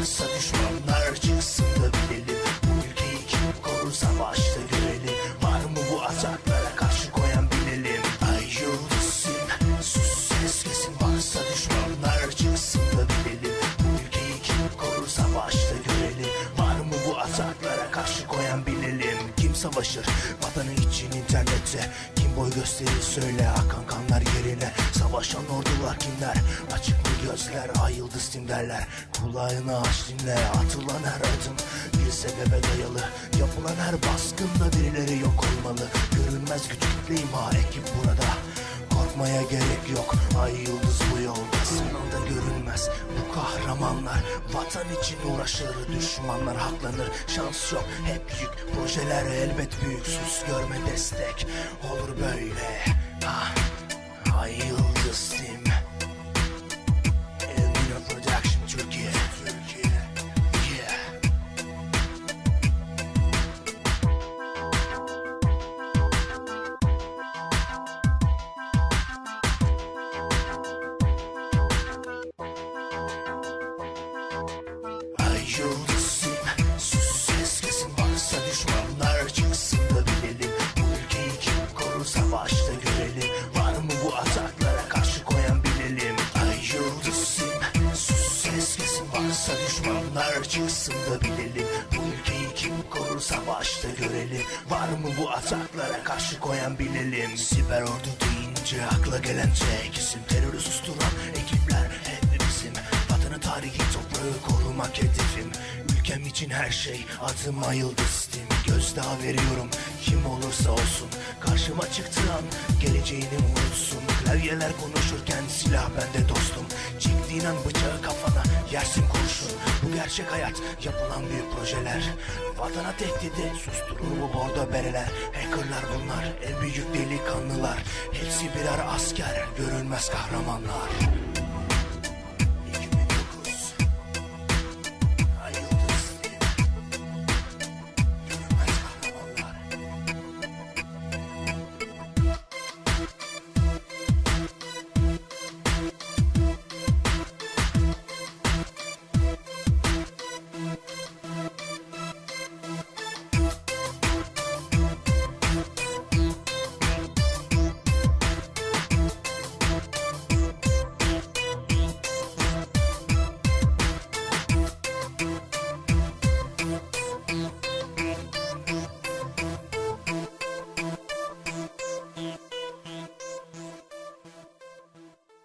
Varsa düşmanlar çıksın da bilelim. Bu ülkeyi kim korur savaşta görelim. Var mı bu ataklara karşı koyan bilelim. Ay yıldızsın sus ses kesin Varsa düşmanlar çıksın da bilelim. Bu ülkeyi kim korur savaşta görelim. Var mı bu ataklara karşı koyan bilelim. Kim savaşır? Vatanı için internette Kim boy gösterir? Söyle akan kanlar yerine. Savaşan ordular kimler? Açık mı gözler ay yıldız tim Kulağını aç dinle. Atılan her adım Bir sebebe dayalı. Yapılan her baskında birileri yok olmalı. Görünmez güç kitle imha ekip burada. Korkmaya gerek yok Ay yıldız bu yolda. Sınavda görünmez bu kahramanlar. Vatan için uğraşır düşmanlar haklanır. Şans yok hep yük. Projeler elbet büyük. Sus görme destek. Olur böyle. Ah, Ay yıldız tim Ay yıldızım Sus ses kesin varsa düşmanlar çıksın bilelim. Bu ülkeyi kim korur savaşta görelim. Var mı bu ataklara karşı koyan bilelim? Ay yıldızım Sus ses kesin varsa düşmanlar çıksın bilelim. Bu ülkeyi kim korur savaşta görelim. Var mı bu ataklara karşı koyan bilelim? Siber ordu deyince akla gelen tek isim Terörü için her şey. Adıma yıldızdım Gözdağı veriyorum. Kim olursa olsun Karşıma çıktığı an geleceğini unutsun. Klavyeler konuşurken silah bende dostum. Çektiğin an bıçağı kafana yersin kurşun. Bu gerçek hayat yapılan büyük projeler. Vatana tehdidi susturur bu bordo bereler. Hackerlar bunlar en büyük delikanlılar. Hepsi birer asker görünmez kahramanlar